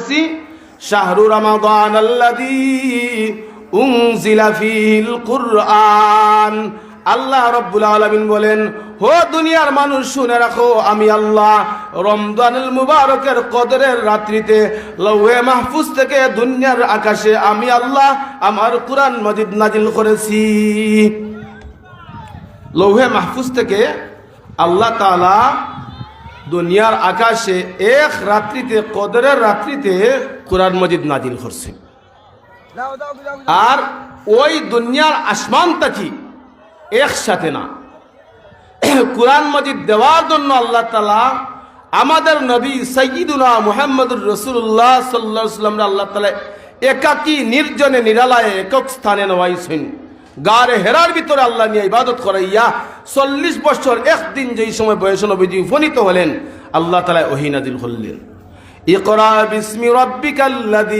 করছি রমাদান কুরআন। আল্লাহ বলেন হো দুনিয়ার মানুষ, শুনে রাখো, আমি আল্লাহ রমজানুল মুবারকের কদরের রাত্রিতে লৌহে মাহফুজ থেকে দুনিয়ার আকাশে আমি আল্লাহ আমার কোরআন মজিদ নাজিল করেছি। লৌহে মাহফুজ থেকে আল্লাহ তাআলা দুনিয়ার আকাশে এক রাত্রিতে, কদরের রাত্রিতে কোরআন মজিদ নাজিল করছে। আর ওই দুনিয়ার আসমানটা কি? একসাথে না। কোরআন মজিদ দেওয়ার জন্য আল্লাহ তালা আমাদের নবী সৈয়দুনা মুহাম্মদুর রসুল্লাহ সাল্লাহ সাল্লাম আল্লাহ তালা একাকী নির্জনে, নিরালায়, একক স্থানে নওয়াইছেন গারে হেরার ভিতরে আল্লাহ নিয়ে ইবাদত করাইয়া চল্লিশ বছর একদিন যেই সময় বয়স নবীজি উপনীত হলেন, আল্লাহ তালা ওহিনাদিল হলেন ইকরা বিস্মি রব্বিকাল্লাযী